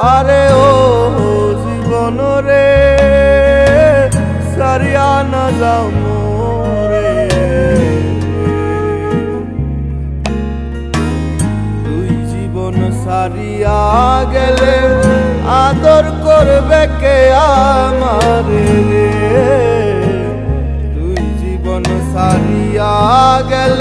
আরে ও জীবন রে, সারিয়া না যাও মোরে। তুই জীবন সারিয়া গেলে আদর করবে কে আমারে তুই জীবন সারিয়া গেলে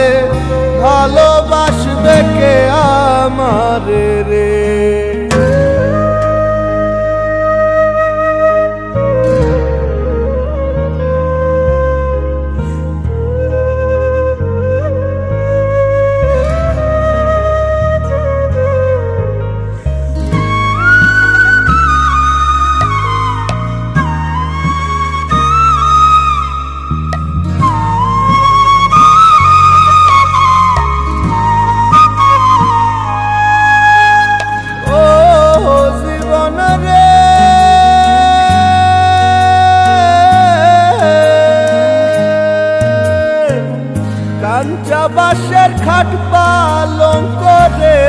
কাঞ্চা বাসের খাট পালঙ্ক রে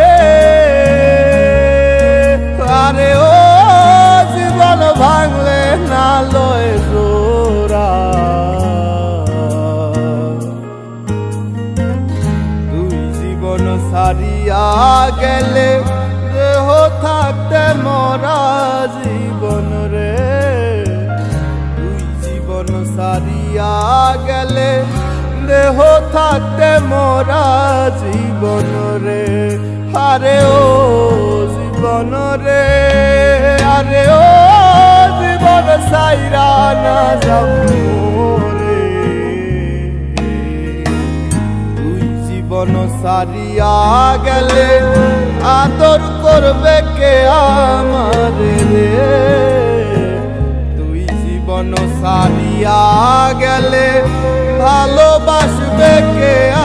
আরে ও জীবন ভাঙলে না লয় জোড়া। তুই জীবন সারিয়া গেলে দেহ থাকতে মরা জীবন রে। তুই জীবন সারিয়া গেলে দেহ থাকতে মরা জীবন রে। আরে ও জীবন রে, আরে ও জীবন সাইরা না রে তুই জীবন সারিয়া গেলে আদর করবে কে আমারে রে? তুই জীবন সারিয়া গেলে ভালোবাসবে কে?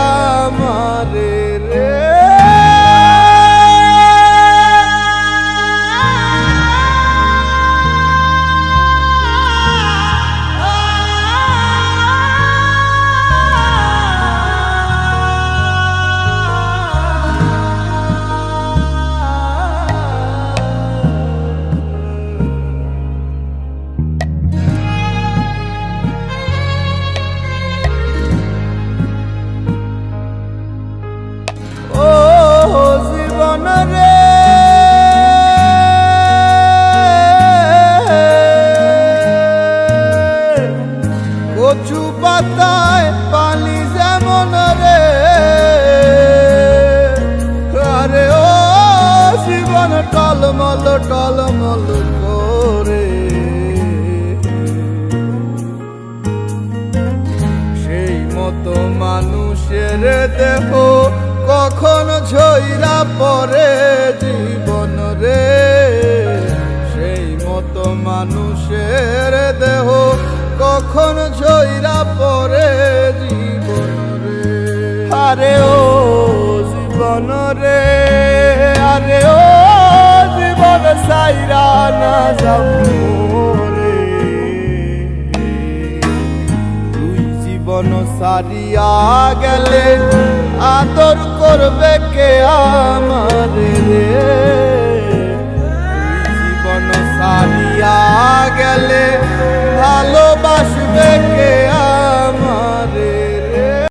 মানুষের দেহ কখন ঝইরা পরে জীবন রে? সেই মতো মানুষের দেহ কখন ঝইরা পরে জীবন রে? আরে ও জীবন রে, আরে ও জীবন সারিয়া গেলে আদর করবে কে আমার রে?